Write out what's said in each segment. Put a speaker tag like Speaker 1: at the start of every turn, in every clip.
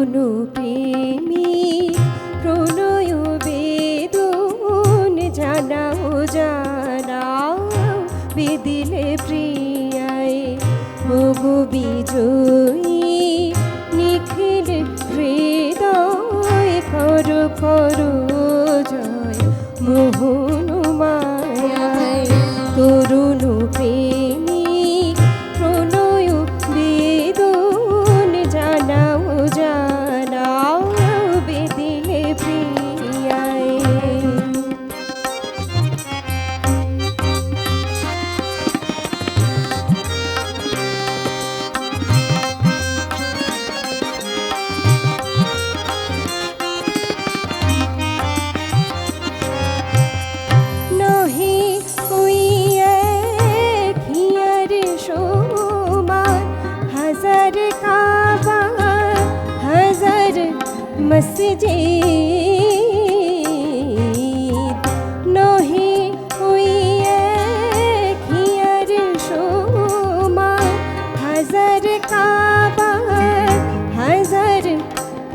Speaker 1: কোনো প্রেমী প্রণয় জানা বেদিলে প্রিয়ায় মগু বিজয়ী নিখিল হৃদয় করো করো জয় মোহ मस्जिद नोही हुई खियर शोमा हजर काबा हजर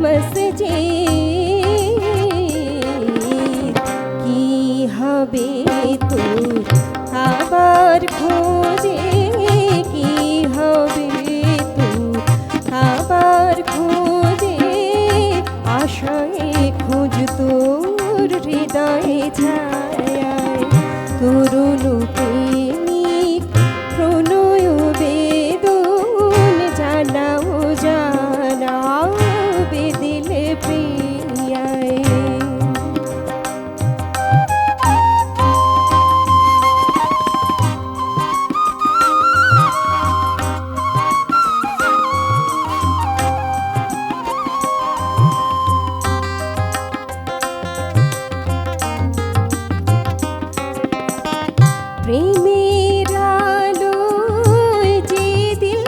Speaker 1: मस्जिद। time. প্রেমের আলোয় যে দিল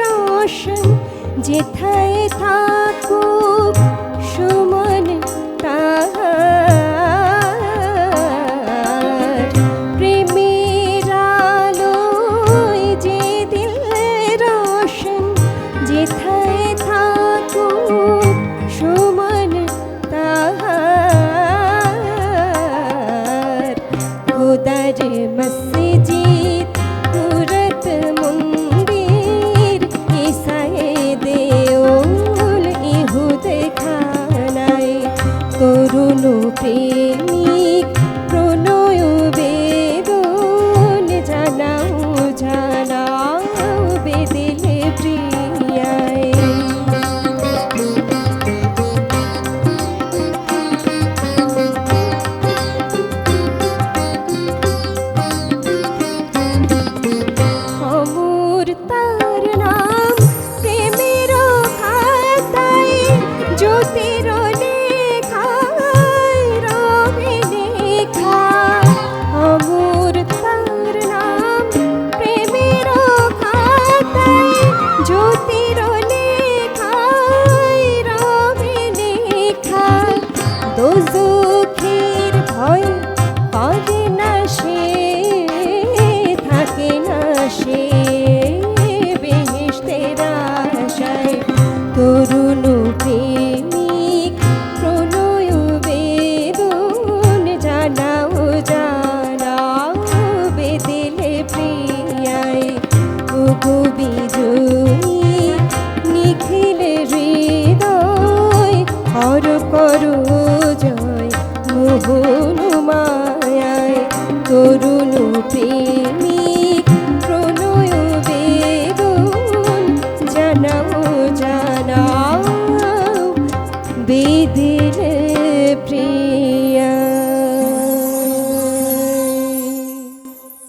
Speaker 1: রোশন যেথায় থা করুণ প্রেমিক প্রণয় বেদন জানাও জানাও বেদিল প্রেম।